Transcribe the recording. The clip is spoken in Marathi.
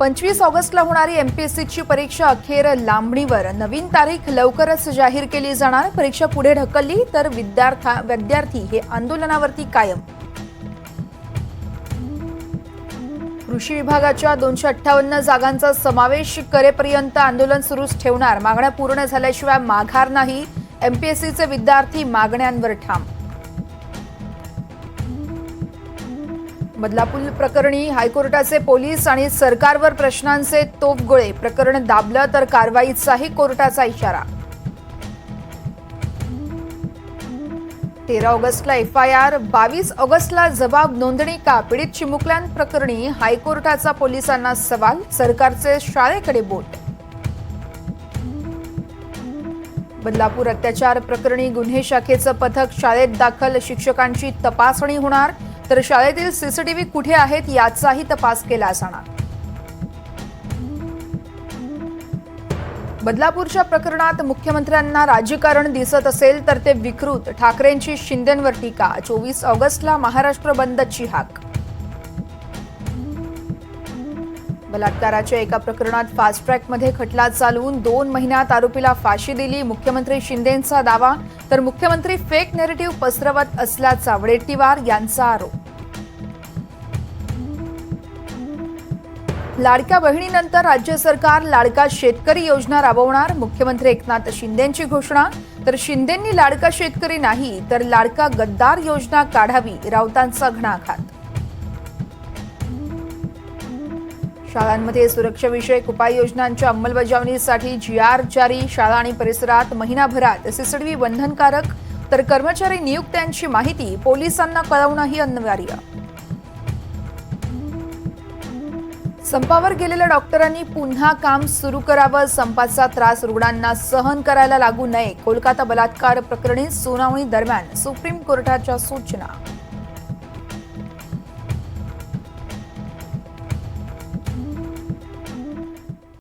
पंचवीस ऑगस्टला होणारी एमपीएससीची परीक्षा अखेर लांबणीवर. नवीन तारीख लवकरच जाहीर केली जाणार. परीक्षा पुढे ढकलली तर विद्यार्था विद्यार्थी हे आंदोलनावरती कायम. कृषी विभागाच्या दोनशे अठ्ठावन्न जागांचा समावेश करेपर्यंत आंदोलन सुरूच ठेवणार. मागण्या पूर्ण झाल्याशिवाय माघार नाही. एमपीएससीचे विद्यार्थी मागण्यांवर ठाम. बदलापूर प्रकरणी हायकोर्टाचे पोलीस आणि सरकारवर प्रश्नांचे तोफगोळे. प्रकरण दाबलं तर कारवाईचाही कोर्टाचा इशारा. तेरा ऑगस्टला एफ आय आर बावीस ऑगस्टला जबाब नोंदणी का? पीडित चिमुकल्यांप्रकरणी हायकोर्टाचा पोलिसांना सवाल सरकारचे शाळेकडे बोट. बदलापूर अत्याचार प्रकरणी गुन्हे शाखेचं पथक शाळेत दाखल शिक्षकांची तपासणी होणार तर शाळेतील सीसीटीव्ही कुठे आहेत याचाही तपास केला जाणार. बदलापूरच्या प्रकरणात मुख्यमंत्र्यांना राजकारण दिसत असेल तर ते विकृत. ठाकरेंची शिंदेंवर टीका चोवीस ऑगस्टला महाराष्ट्र बंदची हाक. बलात्काराच्या एका प्रकरणात फास्ट ट्रॅकमध्ये खटला चालवून दोन महिन्यात आरोपीला फाशी दिली. मुख्यमंत्री शिंदेंचा दावा. तर मुख्यमंत्री फेक नेरेटिव्ह पसरवत असल्याचा वडेट्टीवार यांचा आरोप. लाडक्या बहिणीनंतर राज्य सरकार लाडका शेतकरी योजना राबवणार. मुख्यमंत्री एकनाथ शिंदेंची घोषणा. तर शिंदेंनी लाडका शेतकरी नाही तर लाडका गद्दार योजना काढावी राऊतांचा घणाघात. शाळांमध्ये सुरक्षाविषयक उपाययोजनांच्या अंमलबजावणीसाठी जी आर जारी. शाळा आणि परिसरात महिनाभरात सीसीटीव्ही बंधनकारक. तर कर्मचारी नियुक्त्यांची माहिती पोलिसांना कळवणंही अनिवार्य. संपावर गेलेल्या डॉक्टरांनी पुन्हा काम सुरू करावं. संपाचा त्रास रुग्णांना सहन करायला लागू नये. कोलकाता बलात्कार प्रकरणी सुनावणी दरम्यान सुप्रीम कोर्टाच्या सूचना.